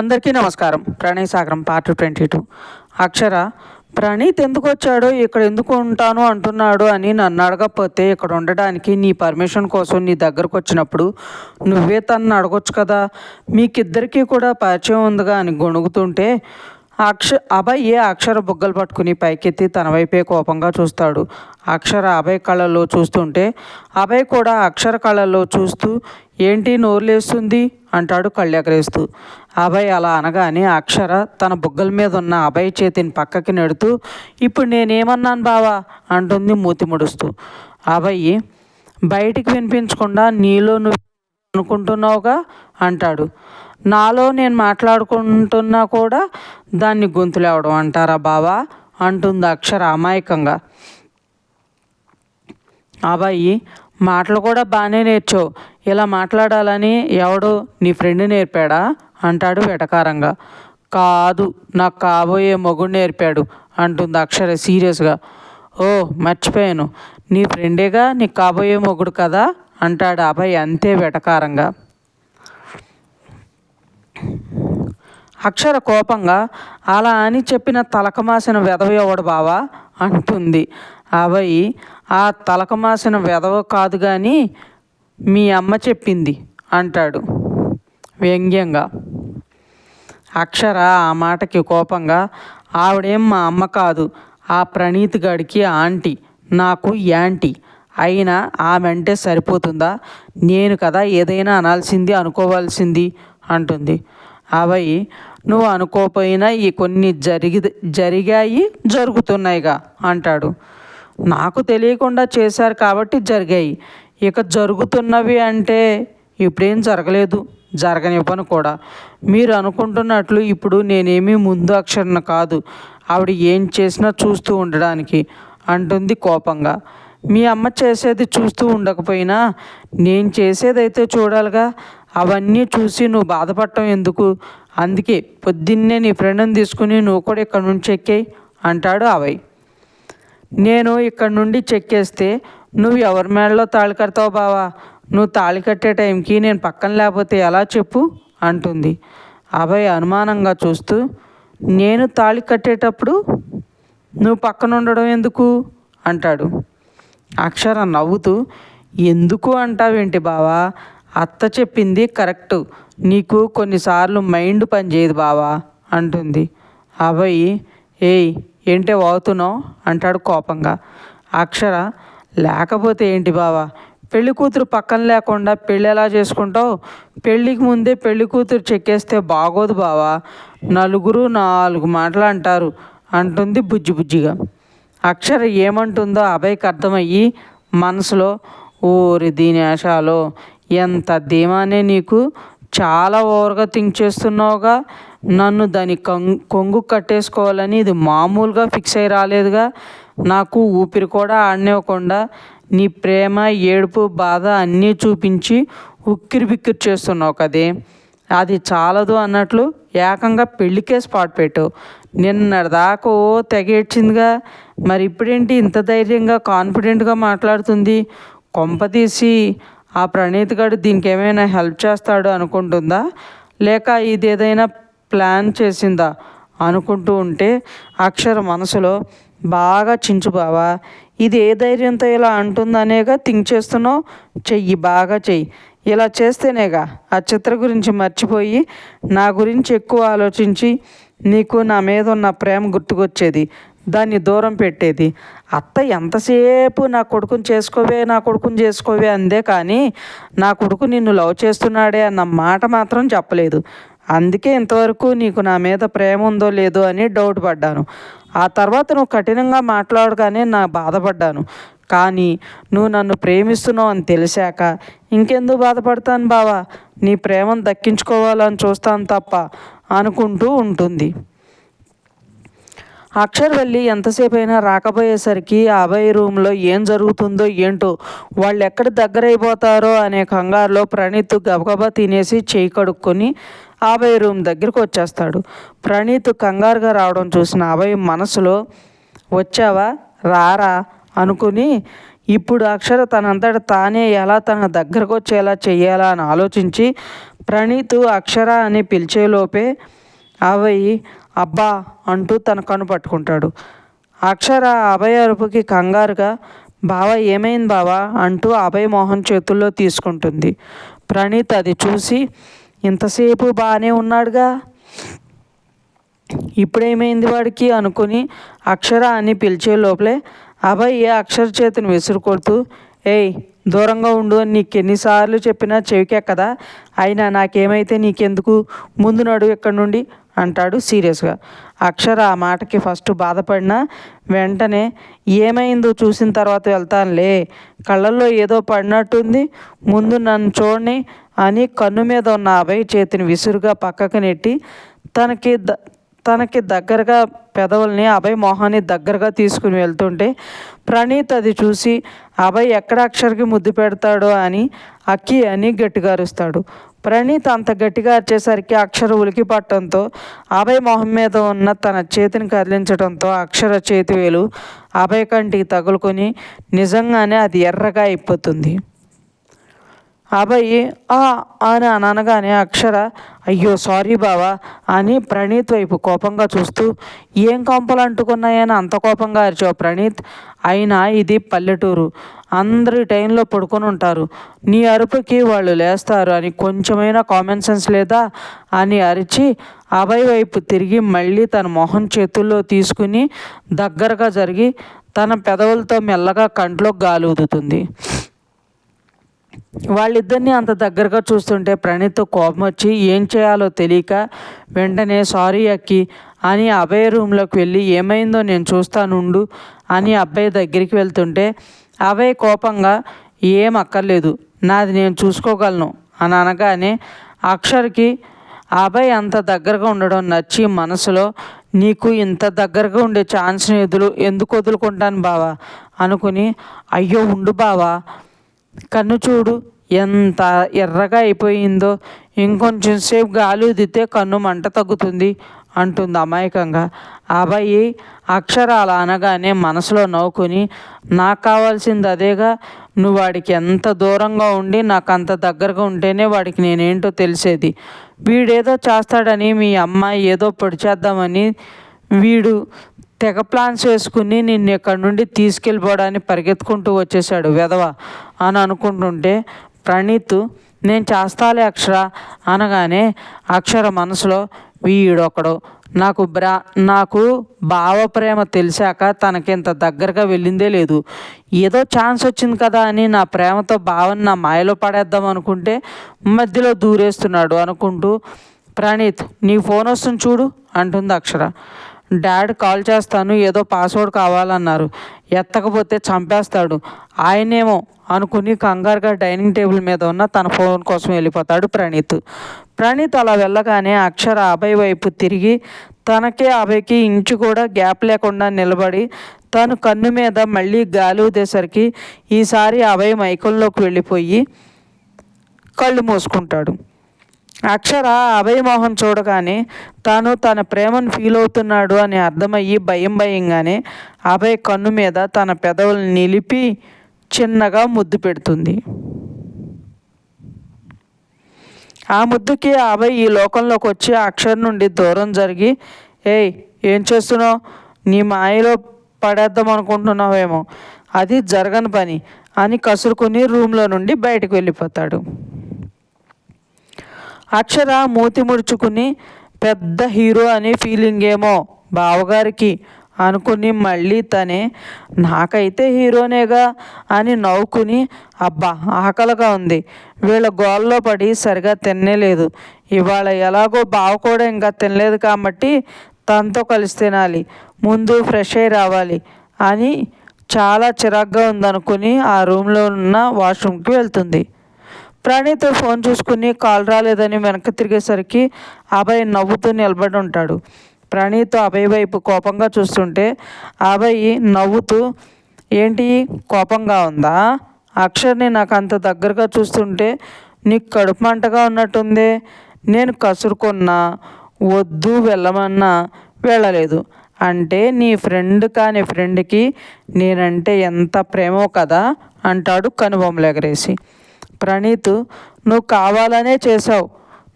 అందరికీ నమస్కారం. Pranay Sagaram part twenty two. Akshara Praneeth ఎందుకు వచ్చాడో ఇక్కడ ఎందుకు ఉంటాను అంటున్నాడు అని నన్ను అడగకపోతే ఇక్కడ ఉండడానికి నీ పర్మిషన్ కోసం నీ దగ్గరకు వచ్చినప్పుడు నువ్వే తనను అడగొచ్చు కదా. మీకిద్దరికీ కూడా పరిచయం ఉందిగా అని గొణుగుతుంటే అక్ష అభయ్ ఏ అక్షర బుగ్గలు పట్టుకుని పైకెత్తి తన వైపే కోపంగా చూస్తాడు. అక్షర అభయ్ కళ్ళల్లో చూస్తుంటే అభయ్ కూడా అక్షర కళ్ళల్లో చూస్తూ ఏంటి నోరులేస్తుంది? అంటాడు కళ్ళెగరేస్తూ. అభయ్ అలా అనగానే అక్షర తన బుగ్గల మీద ఉన్న అభయ్ చేతిని పక్కకి నెడుతూ ఇప్పుడు నేనేమన్నాను బావా? అంటుంది మూతి ముడుస్తూ. అభయ్ బయటికి వినిపించకుండా నీలో నువ్వు అనుకుంటున్నావుగా? అంటాడు. నాలో నేను మాట్లాడుకుంటున్నా కూడా దాన్ని గొంతులేవడం అంటారా బావా? అంటుంది అక్షర అమాయకంగా. అబ్బాయి మాటలు కూడా బాగానే నేర్చావు. ఇలా మాట్లాడాలని ఎవడు నీ ఫ్రెండ్ నేర్పాడా? అంటాడు వెటకారంగా. కాదు నాకు కాబోయే మొగుడు నేర్పాడు అంటుంది అక్షర సీరియస్గా. ఓ మర్చిపోయాను. నీ ఫ్రెండేగా నీకు కాబోయే మొగుడు కదా? అంటాడు అబ్బాయి అంతే వెటకారంగా. అక్షర కోపంగా అలా అని చెప్పిన తలకమాసిన వెదవయోవడు బావా? అంటుంది. అవయి ఆ తలకమాసిన వెధవ కాదు కానీ మీ అమ్మ చెప్పింది అంటాడు వ్యంగ్యంగా. అక్షర ఆ మాటకి కోపంగా ఆవిడేం మా అమ్మ కాదు ఆ ప్రణీత్ గడికి ఆంటీ నాకు యాంటీ అయినా ఆమె అంటే సరిపోతుందా? నేను కదా ఏదైనా అనాల్సింది అనుకోవాల్సింది. అంటుంది. అవి నువ్వు అనుకోపోయినా ఈ కొన్ని జరిగి జరిగాయి జరుగుతున్నాయిగా అంటాడు. నాకు తెలియకుండా చేశారు కాబట్టి జరిగాయి. ఇక జరుగుతున్నవి అంటే ఇప్పుడేం జరగలేదు. జరగనివ్వను కూడా. మీరు అనుకుంటున్నట్లు ఇప్పుడు నేనేమీ ముందు అక్షరణ కాదు. ఆవిడ ఏం చేసినా చూస్తూ ఉండడానికి అంటుంది కోపంగా. మీ అమ్మ చేసేది చూస్తూ ఉండకపోయినా నేను చేసేదైతే చూడాలిగా. అవన్నీ చూసి నువ్వు బాధపడటం ఎందుకు? అందుకే పొద్దున్నే నీ ఫ్రెండ్ని తీసుకుని నువ్వు కూడా ఇక్కడ నుండి చెక్కేయి అంటాడు అవయ్ నేను ఇక్కడ నుండి చెక్కేస్తే నువ్వు ఎవరి మేడలో తాళి కడతావు బావా? నువ్వు తాళి కట్టే టైంకి నేను పక్కన లేకపోతే ఎలా చెప్పు? అంటుంది. అభయ్ అనుమానంగా చూస్తూ నేను తాళి కట్టేటప్పుడు నువ్వు పక్కన ఉండడం ఎందుకు? అంటాడు. అక్షర నవ్వుతూ ఎందుకు అంటావేంటి బావా? అత్త చెప్పింది కరెక్టు. నీకు కొన్నిసార్లు మైండ్ పనిచేయదు బావా అంటుంది. అభయ్ ఏయ్ ఏంటే వాగుతున్నావు? అంటాడు కోపంగా. అక్షర లేకపోతే ఏంటి బావా? పెళ్ళి కూతురు పక్కన లేకుండా పెళ్ళి ఎలా చేసుకుంటావు? పెళ్ళికి ముందే పెళ్ళి కూతురు చెక్కేస్తే బాగోదు బావా. నలుగురు నాలుగు మాటలు అంటారు అంటుంది బుజ్జి బుజ్జిగా. అక్షర ఏమంటుందో అభయ్కి అర్థమయ్యి మనసులో ఊరి దీని ఆశాలో ఎంత ధీమానే నీకు చాలా ఓవర్గా థింక్ చేస్తున్నావుగా. నన్ను దాని కొంగు కొంగు కట్టేసుకోవాలని ఇది మామూలుగా ఫిక్స్ అయి రాలేదుగా. నాకు ఊపిరి కూడా ఆడనివ్వకుండా నీ ప్రేమ ఏడుపు బాధ అన్నీ చూపించి ఉక్కిరి బిక్కిరి చేస్తున్నావు కదే. అది చాలదు అన్నట్లు ఏకంగా పెళ్ళికే స్పాట్ పెట్టు. నిన్నటిదాకా ఓ తెగేడ్చిందిగా మరి ఇప్పుడేంటి ఇంత ధైర్యంగా కాన్ఫిడెంట్గా మాట్లాడుతుంది? కొంపతీసి ఆ ప్రణీత్ గడు దీనికి ఏమైనా హెల్ప్ చేస్తాడు అనుకుంటుందా? లేక ఇది ఏదైనా ప్లాన్ చేసిందా? అనుకుంటూ ఉంటే అక్షర మనసులో బాగా చించు బావా ఇది ఏ ధైర్యంతో ఇలా అంటుందనేగా థింక్ చేస్తున్నావు? చెయ్యి బాగా చెయ్యి. ఇలా చేస్తేనేగా ఆ చిత్ర గురించి మర్చిపోయి నా గురించి ఎక్కువ ఆలోచించి నీకు నా మీద ఉన్న ప్రేమ గుర్తుకొచ్చేది దాన్ని దూరం పెట్టేది. అత్త ఎంతసేపు నా కొడుకుని చేసుకోవే నా కొడుకుని చేసుకోవే అందే కానీ నా కొడుకు నిన్ను లవ్ చేస్తున్నాడే అన్న మాట మాత్రం చెప్పలేదు. అందుకే ఇంతవరకు నీకు నా మీద ప్రేమ ఉందో లేదో అని డౌట్ పడ్డాను. ఆ తర్వాత నువ్వు కఠినంగా మాట్లాడగానే నా బాధపడ్డాను. కానీ నువ్వు నన్ను ప్రేమిస్తున్నావు అని తెలిసాక ఇంకెందుకు బాధపడతాను బావా? నీ ప్రేమను దక్కించుకోవాలని చూస్తాను తప్ప అనుకుంటూ ఉంటుంది. అక్షర్ వెళ్ళి రాకపోయేసరికి ఆ అభయ్ రూమ్లో ఏం జరుగుతుందో ఏంటో వాళ్ళు ఎక్కడ దగ్గర అయిపోతారో అనే కంగారులో ప్రణీత్ గబగబా తినేసి చేయి కడుక్కొని అభయ్ రూమ్ దగ్గరికి వచ్చేస్తాడు. ప్రణీత్ కంగారుగా రావడం చూసిన అభయ్ మనసులో వచ్చావా? రారా? అనుకుని ఇప్పుడు అక్షర తనంతట తానే ఎలా తన దగ్గరకు వచ్చేలా చేయాలా అని ఆలోచించి ప్రణీత్ అక్షర అని పిలిచేలోపే అభయ్ అబ్బా అంటూ తన కను పట్టుకుంటాడు. అక్షర అభయ అరుపుకి కంగారుగా బావ ఏమైంది బావా? అంటూ అభయ మోహన్ చేతుల్లో తీసుకుంటుంది. ప్రణీత్ అది చూసి ఇంతసేపు బాగానే ఉన్నాడుగా? ఇప్పుడేమైంది వాడికి? అనుకుని అక్షర అని పిలిచే లోపలే అభయ్ అక్షర చేతిని విసురుకొడుతూ ఏయ్ దూరంగా ఉండు అని నీకు ఎన్నిసార్లు చెప్పినా చెవికెక్కదా అయినా నాకేమైతే నీకెందుకు? ముందు నడు ఎక్కడి నుండి? అంటాడు సీరియస్గా. అక్షర ఆ మాటకి ఫస్ట్ బాధపడినా వెంటనే ఏమైందో చూసిన తర్వాత వెళ్తానులే. కళ్ళల్లో ఏదో పడినట్టుంది. ముందు నన్ను చూడని అని కన్ను మీద ఉన్న అభయ చేతిని విసురుగా పక్కకు నెట్టి తనకి ద తనకి దగ్గరగా పెదవుల్ని అభయ్ మొహాన్ని దగ్గరగా తీసుకుని వెళ్తుంటే ప్రణీత్ అది చూసి అభయ్ ఎక్కడ అక్షర్కి ముద్దు పెడతాడో అని అక్కి అని గట్టిగా అరుస్తాడు. ప్రణీత్ అంత గట్టిగా అరిచేసరికి అక్షర ఉలికి పట్టడంతో అభయ్ మొహం మీద ఉన్న తన చేతిని కదిలించడంతో అక్షర చేతి వేలు అభయ్ కంటికి తగులుకొని నిజంగానే అది ఎర్రగా అయిపోతుంది. అబ్బాయి ఆ అని అనగానే అక్షర అయ్యో సారీ బావా అని ప్రణీత్ వైపు కోపంగా చూస్తూ ఏం కంపలు అంటుకున్నాయని అంత కోపంగా అరిచావు ప్రణీత్? అయినా ఇది పల్లెటూరు. అందరి టైంలో పడుకొని ఉంటారు. నీ అరుపుకి వాళ్ళు లేస్తారు అని కొంచెమైనా కామన్ సెన్స్ లేదా? అని అరిచి అభయ్ వైపు తిరిగి మళ్ళీ తన మొహం చేతుల్లో తీసుకుని దగ్గరగా జరిగి తన పెదవులతో మెల్లగా కంట్లో గాలి ఊదుతుంది. వాళ్ళిద్దరిని అంత దగ్గరగా చూస్తుంటే ప్రణీత్ కోపం వచ్చి ఏం చేయాలో తెలియక వెంటనే సారీ అక్కి అని అభయ రూమ్లోకి వెళ్ళి ఏమైందో నేను చూస్తానుండు అని అబ్బాయి దగ్గరికి వెళ్తుంటే అభయ్ కోపంగా ఏం అక్కర్లేదు నాది నేను చూసుకోగలను అని అనగానే అక్షర్కి అభయ్ అంత దగ్గరగా ఉండడం నచ్చి మనసులో నీకు ఇంత దగ్గరగా ఉండే ఛాన్స్ని ఎదురు ఎందుకు వదులుకుంటాను బావా? అనుకుని అయ్యో ఉండు బావా కన్ను చూడు ఎంత ఎర్రగా అయిపోయిందో. ఇంకొంచెం సేపు గాలి ఉదితే కన్ను మంట తగ్గుతుంది అంటుంది అమాయకంగా. అబ్బాయి అక్షరాలు అనగానే మనసులో నవ్వుకొని నాకు కావాల్సింది అదేగా నువ్వు వాడికి ఎంత దూరంగా ఉండి నాకు అంత దగ్గరగా ఉంటేనే వాడికి నేనేంటో తెలిసేది. వీడేదో చేస్తాడని మీ అమ్మాయి ఏదో పొడి చేద్దామని వీడు తెగ ప్లాన్స్ వేసుకుని నిన్ను ఇక్కడి నుండి తీసుకెళ్ళిపోవడానికి పరిగెత్తుకుంటూ వచ్చేసాడు వెధవ అని అనుకుంటుంటే ప్రణీత్ నేను చేస్తాలే అక్షర అనగానే అక్షర మనసులో వీడొకడు. నాకు బ్రా నాకు భావ ప్రేమ తెలిసాక తనకింత దగ్గరగా వెళ్ళిందే లేదు. ఏదో ఛాన్స్ వచ్చింది కదా అని నా ప్రేమతో భావన నా మాయలో పడేద్దాం అనుకుంటే మధ్యలో దూరేస్తున్నాడు అనుకుంటూ ప్రణీత్ నీ ఫోన్ వస్తుంది చూడు అంటుంది అక్షర. డాడ్ కాల్ చేస్తాను ఏదో పాస్వర్డ్ కావాలన్నారు. ఎత్తకపోతే చంపేస్తాడు. ఆయనేమో అనుకుని కంగారుగా డైనింగ్ టేబుల్ మీద ఉన్న తన ఫోన్ కోసం వెళ్ళిపోతాడు ప్రణీత్. ప్రణీత్ అలా వెళ్ళగానే అక్షర అభయ్ వైపు తిరిగి తనకే అభయ్కి ఇంచు కూడా గ్యాప్ లేకుండా నిలబడి తను కన్ను మీద మళ్ళీ గాలి ఊదేసరికి ఈసారి అభయ్ మైకంలోకి వెళ్ళిపోయి కళ్ళు మూసుకుంటాడు. అక్షర అభయమోహం చూడగానే తాను తన ప్రేమను ఫీల్ అవుతున్నాడు అని అర్థమయ్యి భయం భయంగానే అభయ్ కన్ను మీద తన పెదవులు నిలిపి చిన్నగా ముద్దు పెడుతుంది. ఆ ముద్దుకి అభయ్ ఈ లోకంలోకి వచ్చి అక్షర్ నుండి దూరం జరిగి ఏయ్ ఏం చేస్తున్నావు? నీ మాయలో పడేద్దాం అనుకుంటున్నావేమో. అది జరగని పని అని కసురుకుని రూమ్లో నుండి బయటకు వెళ్ళిపోతాడు. అక్షర మూతి ముడుచుకుని పెద్ద హీరో అని ఫీలింగ్ ఏమో బావగారికి అనుకుని మళ్ళీ తనే నాకైతే హీరోనేగా అని నవ్వుకుని అబ్బా ఆకలిగా ఉంది. వీళ్ళ గోల్లో పడి సరిగా తినలేదు ఇవాళ ఎలాగో బావ కూడా ఇంకా తినలేదు కాబట్టి తనతో కలిసి తినాలి. ముందు ఫ్రెష్ అయి రావాలి అని చాలా చిరాగ్గా ఉందనుకుని ఆ రూమ్లో ఉన్న వాష్రూమ్కి వెళ్తుంది. ప్రణీత్ ఫోన్ చూసుకుని కాల్ రాలేదని వెనక్కి తిరిగేసరికి అభయ్ నవ్వుతూ నిలబడి ఉంటాడు. ప్రణీత్ అభయ్ వైపు కోపంగా చూస్తుంటే అభయ్ నవ్వుతూ ఏంటి కోపంగా ఉందా? అక్షర్ని నాకు అంత దగ్గరగా చూస్తుంటే నీకు కడుపు మంటగా ఉన్నట్టుంది. నేను కసురుకున్నా వద్దు వెళ్ళమన్నా వెళ్ళలేదు. అంటే నీ ఫ్రెండ్ కాని ఫ్రెండ్కి నేనంటే ఎంత ప్రేమో కదా అంటాడు కనుబొమ్మలు ఎగరేసి. ప్రణీత్ నువ్వు కావాలనే చేసావు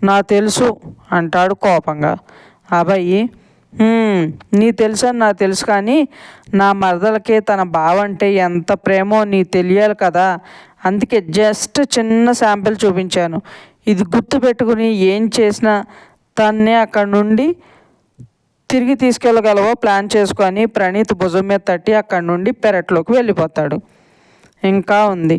నా తెలుసు అంటాడు కోపంగా. అబ్బాయి నీ తెలుసు అని నాకు తెలుసు కానీ నా మరదలకి తన బావంటే ఎంత ప్రేమో నీ తెలియాలి కదా. అందుకే జస్ట్ చిన్న శాంపిల్ చూపించాను. ఇది గుర్తు పెట్టుకుని ఏం చేసినా తన్నే అక్కడ నుండి తిరిగి తీసుకెళ్ళగలవో ప్లాన్ చేసుకొని ప్రణీత్ భుజం మీద తట్టి అక్కడి నుండి పెరట్లోకి వెళ్ళిపోతాడు. ఇంకా ఉంది.